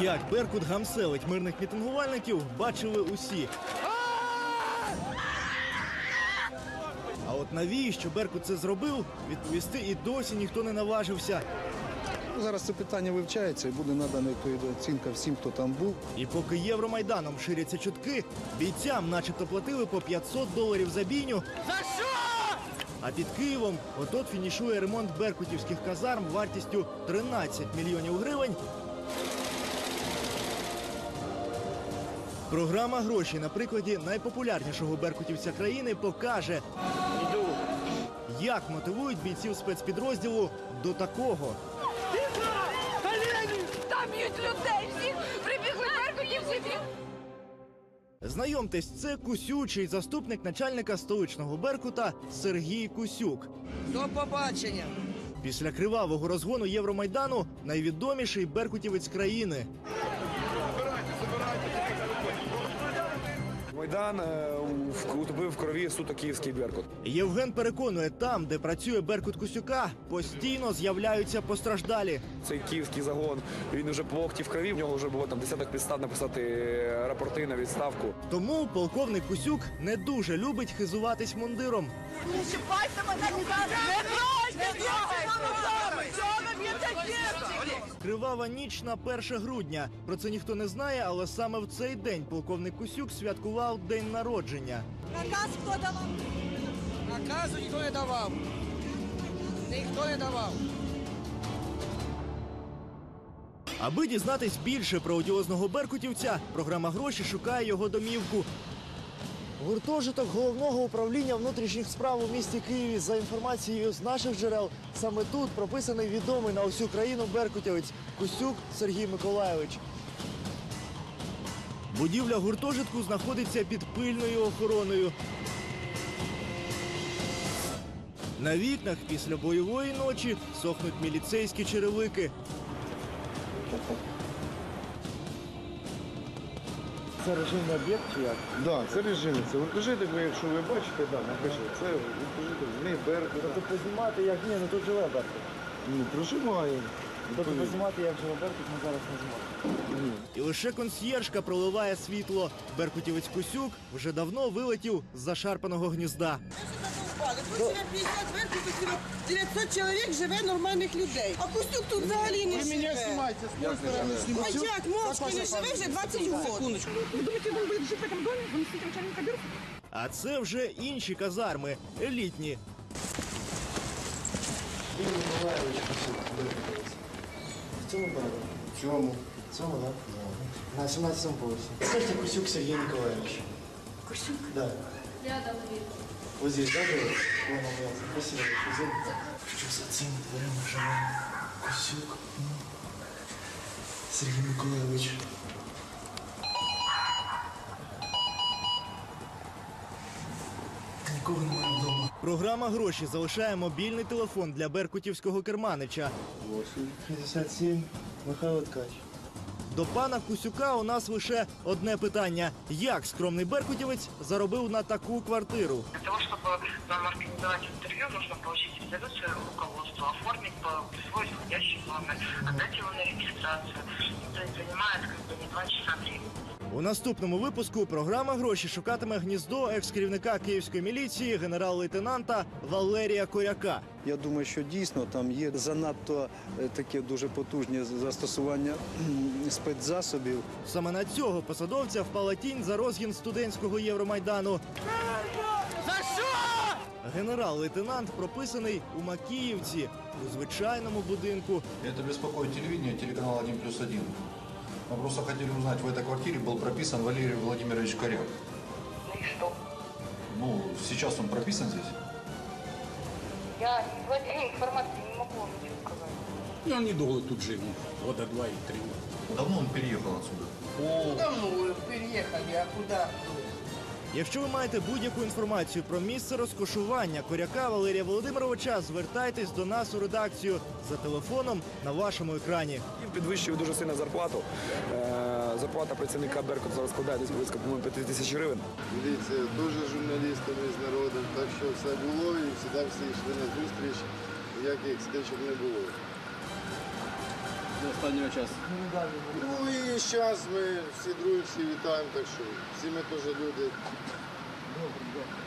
Як Беркут гамселить мирних мітингувальників, бачили усі. А от навіщо Беркут це зробив, відповісти і досі ніхто не наважився. Ну, Зараз це питання вивчається і буде надана відповідна оцінка всім, хто там був. І поки Євромайданом ширяться чутки, бійцям начебто платили по 500 доларів за бійню. За що? А під Києвом от-от фінішує ремонт беркутівських казарм вартістю 13 мільйонів гривень. Програма гроші на прикладі найпопулярнішого беркутівця країни покаже, як мотивують бійців спецпідрозділу до такого. Там б'ють людей всіх, прибігли беркутівці всі. Знайомтесь, це кусючий заступник начальника столичного Беркута Сергій Кусюк. До побачення. Після кривавого розгону Євромайдану найвідоміший беркутівець країни. Майдан е, в- утопив в крові суто київський Беркут. Євген переконує, там, де працює Беркут Кусюка, постійно з'являються постраждалі. Цей київський загон він уже по локті в крові. В нього вже було там десяток підстав написати рапорти на відставку. Тому полковник Кусюк не дуже любить хизуватись мундиром. Не чіпайте мене, не Кривава ніч на 1 грудня. Про це ніхто не знає, але саме в цей день полковник Кусюк святкував день народження. Наказ хто давав? Наказу ніхто не давав. Ніхто не давав. Аби дізнатись більше про одіозного беркутівця, програма гроші шукає його домівку. Гуртожиток головного управління внутрішніх справ у місті Києві за інформацією з наших джерел. Саме тут прописаний відомий на усю країну беркутівець Кусюк Сергій Миколайович. Будівля гуртожитку знаходиться під пильною охороною. На вікнах після бойової ночі сохнуть міліцейські черевики. Це режимний об'єкт чи як? Да, це режим. Це гуртожиток, ви, якщо ви бачите, да, напишіть, це гуртожиток, з них Беркут. Тобто познімати як ні, ну тут живе Беркут. Ну, проживає. Тобто познімати як живе Беркут ми зараз не зможемо. І лише консьєржка проливає світло. Беркутівець Кусюк вже давно вилетів з зашарпаного гнізда. 900 чоловік живе нормальних людей. А Костюк тут взагалі не живе. знімайте, з тої сторони А як мовчки не живе вже 20 років. А це вже інші казарми, елітні. В цьому бару? В чому? В цьому, так? Да. На 17 поверсі. Скажите, Кусюк Сергей Николаевич. Кусюк? Да. Рядом вид. Вот здесь, да, было? Вон он. Спасибо большое. Извините. Що за цим дверима живе Кусюк? Сергій Миколаївич. Нікого немає вдома. Програма гроші залишає мобільний телефон для беркутівського керманича. 57. Михайло Ткач. До пана Кусюка у нас лише одне питання: як скромний беркутівець заробив на таку квартиру? Для того, чтобы нам организовать интервью, нужно получить резолюцию руководства, оформить, по- присвоить входящий номер, отдать его на регистрацию. Это занимает как бы не два часа времени. У наступному випуску програма гроші шукатиме гніздо екс-керівника київської міліції генерал-лейтенанта Валерія Коряка. Я думаю, що дійсно там є занадто е, таке дуже потужне застосування спецзасобів. Саме на цього посадовця впала тінь за розгін студентського Євромайдану. За що? Генерал-лейтенант прописаний у Макіївці у звичайному будинку. Это беспокоит телевидение, телеканал 1 плюс 1. Мы просто хотели узнать, в этой квартире был прописан Валерий Владимирович Коряк. Ну и что? Ну, сейчас он прописан здесь? Я не владею информацией, не могу вам ничего сказать. И он недолго тут жил, года два и три. Давно он переехал отсюда? Давно переїхали, а куди? Якщо ви маєте будь-яку інформацію про місце розкошування коряка Валерія Володимировича, звертайтесь до нас у редакцію за телефоном на вашому екрані. Їм підвищує дуже сильно зарплату. Е, Зарплата працівника Беркут зараз складає десь близько по-моєму, 5 тисяч гривень. Дивіться, дуже журналістами з народом, так що все було і завжди всі йшли на зустріч, ніяких стичок не було. До останнього часу? Ну і зараз ми всі друзі всі вітаємо, так що всі ми теж люди. Добре, дякую.